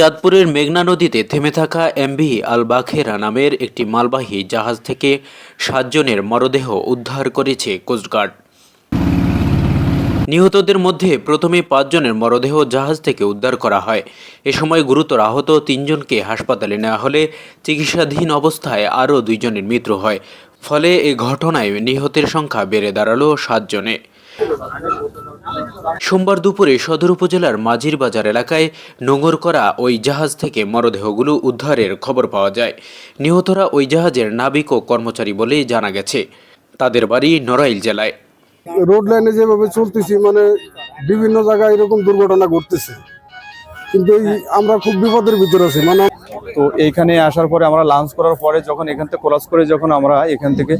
চাঁদপুরের মেঘনা নদীতে থেমে থাকা এমভি আল বাখেরা নামের একটি মালবাহী জাহাজ থেকে সাতজনের মরদেহ উদ্ধার করেছে কোস্টগার্ড নিহতদের মধ্যে প্রথমে পাঁচজনের মরদেহ জাহাজ থেকে উদ্ধার করা হয়। এ সময় গুরুতর আহত তিনজনকে হাসপাতালে নেওয়া হলে চিকিৎসাধীন অবস্থায় আরও দুইজনের মৃত্যু হয়। ফলে এ ঘটনায় নিহতের সংখ্যা বেড়ে দাঁড়াল সাতজনে সোমবার দুপুরে সদর উপজেলার মাঝির বাজার এলাকায় নোঙর করা ওই জাহাজ থেকে মরদেহগুলো উদ্ধারের খবর পাওয়া যায়। নিহতরা ওই জাহাজের নাবিক ও কর্মচারী বলে জানা গেছে। তাদের বাড়ি নড়াইল জেলায়। রোড লাইনে যেভাবে চলতেছি মানে বিভিন্ন জায়গায় এরকম দুর্ঘটনা ঘটতেছে। কিন্তু এই আমরা খুব বিপদের ভিতরে আছি মানে তো এইখানে আসার পরে আমরা লাঞ্চ করার পরে যখন এখান থেকে ক্রস করে যখন আমরা এখান থেকে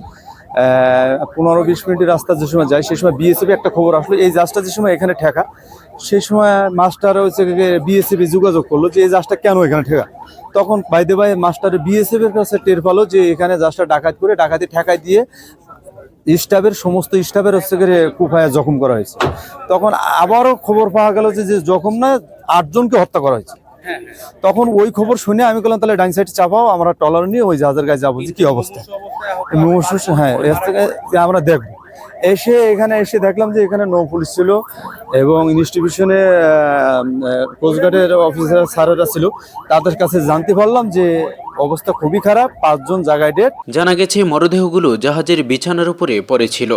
পনেরো বিশ মিনিটের রাস্তা যে সময় যায়, সেই সময় বিএসএফ একটা খবর আসলো। এই জাহাজটা যে সময় এখানে ঠেকা, সেই সময় মাস্টার হচ্ছে বিএসএফ যোগাযোগ করল যে, এই জাহাজটা কেন এখানে ঠেকা? তখন বাইদে ভাই মাস্টার বিএসএফ এর কাছে টের পালো যে, এখানে জাহাজটা ডাকাত করে ডাকাতি ঠেকায় দিয়ে স্টাফের সমস্ত স্টাফের হচ্ছে গিয়ে কুফায় জখম করা হয়েছে। তখন আবারও খবর পাওয়া গেল যে যে জখম না, আটজনকে হত্যা করা হয়েছে। তখন ওই খবর শুনে আমি বললাম, তাহলে ডাইন সাইডে চাপাও, আমরা টলার নিয়ে ওই জাহাজের গায়ে যাব। যে কি অবস্থা? হ্যাঁ এর থেকে আমরা দেখব। এসে এখানে এসে দেখলাম যে এখানে নৌ পুলিশ ছিল এবং ইনস্টিটিউশনে কোস্টগার্ডের অফিসার স্যারেরা ছিল। তাদের কাছে জানতে পারলাম যে অবস্থা খুবই খারাপ পাঁচজন জায়গায় ডেট জানা গেছে মরদেহগুলো জাহাজের বিছানার উপরে পড়েছিল।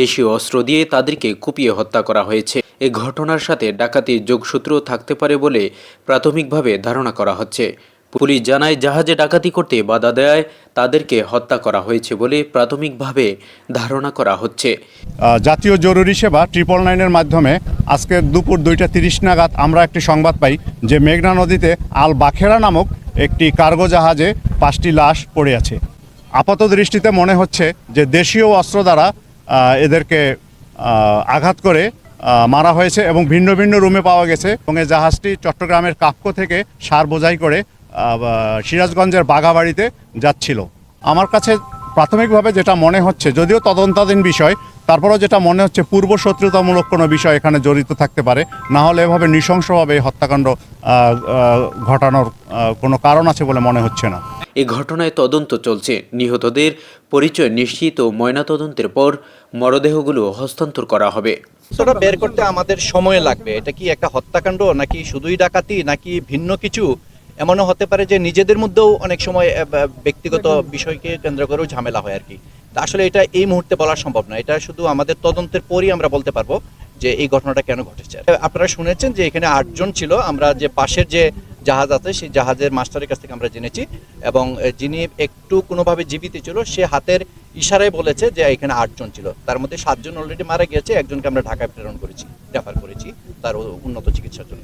দেশীয় অস্ত্র দিয়ে তাদেরকে কুপিয়ে হত্যা করা হয়েছে। এ ঘটনার সাথে ডাকাতির যোগসূত্র থাকতে পারে বলে প্রাথমিকভাবে ধারণা করা হচ্ছে। পুলিশ জানায়, জাহাজে ডাকাতি করতে বাধা দেয়, তাদেরকে হত্যা করা হয়েছে বলে প্রাথমিকভাবে ধারণা করা হচ্ছে। জাতীয় জরুরি সেবা ট্রিপল নাইনের মাধ্যমে আজকে দুপুর দুইটা তিরিশ নাগাদ আমরা একটি সংবাদ পাই যে মেঘনা নদীতে আল বাখেরা নামক একটি কার্গো জাহাজে পাঁচটি লাশ পড়ে আছে। আপাত দৃষ্টিতে মনে হচ্ছে যে দেশীয় অস্ত্র দ্বারা এদেরকে আঘাত করে মারা হয়েছে এবং ভিন্ন ভিন্ন রুমে পাওয়া গেছে এবং এই জাহাজটি চট্টগ্রামের কাপ্কো থেকে সার বোঝাই করে সিরাজগঞ্জের বাঘাবাড়িতে যাচ্ছিল। আমার কাছে প্রাথমিকভাবে যেটা মনে হচ্ছে যদিও তদন্তাধীন বিষয় তারপরেও যেটা মনে হচ্ছে পূর্ব শত্রুতামূলক কোনো বিষয় এখানে জড়িত থাকতে পারে না হলে এভাবে নৃশংসভাবে এই হত্যাকাণ্ড ঘটানোর কোনো কারণ আছে বলে মনে হচ্ছে না। এই ঘটনায় তদন্ত চলছে। নিহতদের পরিচয় নিশ্চিত ও ময়নাতদন্তের পর মরদেহগুলো হস্তান্তর করা হবে। ওটা বের করতে আমাদের সময় লাগবে। এটা কি একটা হত্যাকাণ্ড নাকি শুধুই ডাকাতি নাকি ভিন্ন কিছু? এমনও হতে পারে যে নিজেদের মধ্যেও অনেক সময় ব্যক্তিগত বিষয়কে কেন্দ্র করেও ঝামেলা হয় আর কি। তা আসলে এটা এই মুহূর্তে বলা সম্ভব না এটা শুধু আমাদের তদন্তের পরই আমরা বলতে পারব যে এই ঘটনাটা কেন ঘটেছে। আপনারা শুনেছেন যে এখানে আটজন ছিল আমরা যে পাশের যে জাহাজ আছে সেই জাহাজের মাস্টারের কাছ থেকে আমরা জেনেছি এবং যিনি একটু কোনোভাবে জীবিত ছিল সে হাতের ইশারায় বলেছে যে এখানে আটজন ছিল। তার মধ্যে সাতজন অলরেডি মারা গিয়েছে একজনকে আমরা ঢাকায় প্রেরণ করেছি রেফার করেছি তার উন্নত চিকিৎসার জন্য।